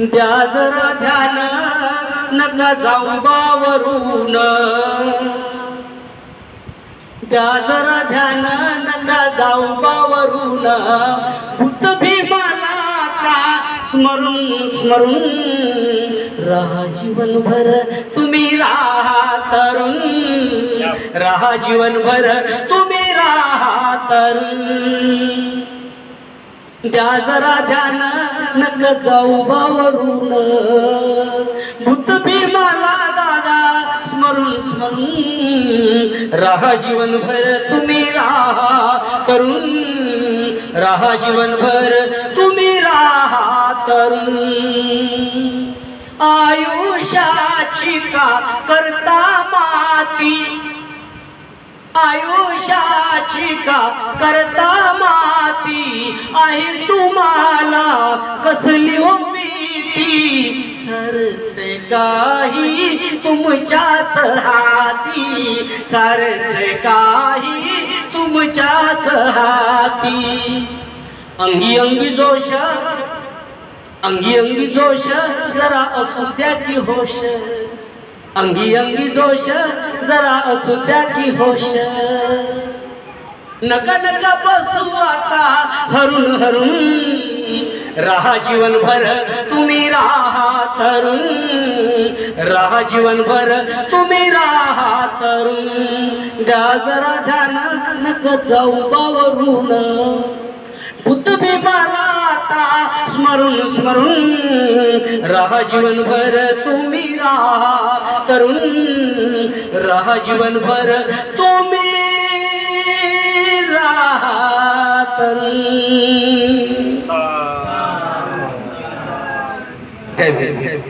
द्या जरा ध्यान नका जाऊ बावरून. द्या जरा ध्यान नका जाऊ बावरून. भूत भीमाला का स्मरून स्मरून. राहा जीवनभर तुम्ही राहा तरुण. राहा जीवनभर तुम्ही राहा तरुण. द्या जरा ध्यान नक जाऊ बावरून भूत भीमाला दादा स्मरून स्मरून. राहा जीवनभर तुम्ही राहा करून. राहा जीवनभर तुम्ही राहा करून आयुष्याची का करता माती? आयुष्याची का करता माती सरसे काही तुमच्याच हाती. सरसे काही तुमच्याच हाती. अंगी अंगी जोश अंगी अंगी जोश जरा असू द्या की होश. अंगी अंगी जोश जरा असू द्या की होश. नका नका बसू आता हरून हरून. राहा जीवनभर तुम्ही राहा तरुण राहा जीवनभर तुम्ही राहा तरुण. गाजरा जरा ध्यान नक जाऊ बावरून. भूत आता स्मरून स्मरून. राहा जीवनभर तुम्ही राहा तरुण. राहा जीवनभर तुम्ही राहा. চাইবে